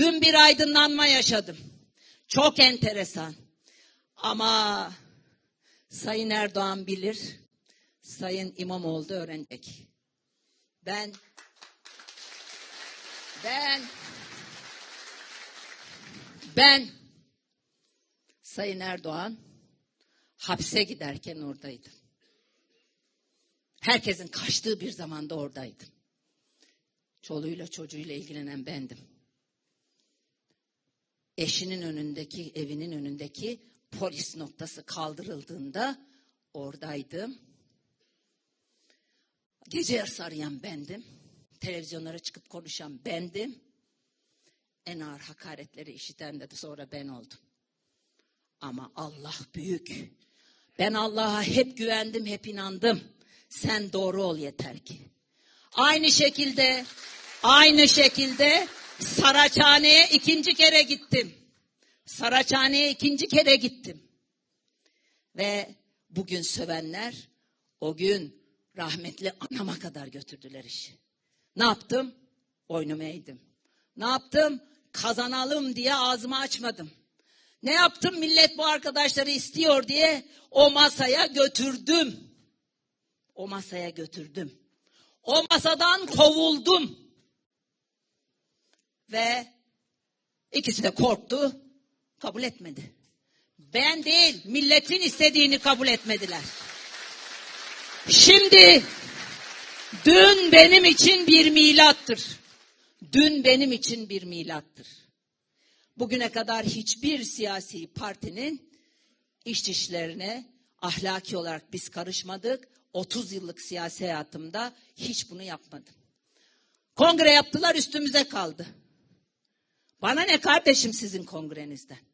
Dün bir aydınlanma yaşadım. Çok enteresan. Ama Sayın Erdoğan bilir, Sayın İmamoğlu öğrenecek. Ben ben ben Sayın Erdoğan hapse giderken oradaydım. Herkesin kaçtığı bir zamanda oradaydım. Çoluğuyla çocuğuyla ilgilenen bendim. Eşinin önündeki, evinin önündeki polis noktası kaldırıldığında oradaydım. Gece yarısı arayan bendim. Televizyonlara çıkıp konuşan bendim. En ağır hakaretleri işiten de sonra ben oldum. Ama Allah büyük. Ben Allah'a hep güvendim, hep inandım. Sen doğru ol yeter ki. Aynı şekilde, aynı şekilde Saraçhane'ye ikinci kere gittim. Saraçhane'ye ikinci kere gittim. Ve bugün sövenler o gün rahmetli anama kadar götürdüler işi. Ne yaptım? Oyunumu eğdim. Ne yaptım? Kazanalım diye ağzımı açmadım. Ne yaptım? Millet bu arkadaşları istiyor diye o masaya götürdüm. O masaya götürdüm. O masadan kovuldum. Ve ikisi de korktu, kabul etmedi. Ben değil, milletin istediğini kabul etmediler. Şimdi dün benim için bir milattır. Dün benim için bir milattır. Bugüne kadar hiçbir siyasi partinin iş işlerine ahlaki olarak biz karışmadık. 30 yıllık siyasi hayatımda hiç bunu yapmadım. Kongre yaptılar üstümüze kaldı. Bana ne kardeşim sizin kongrenizden?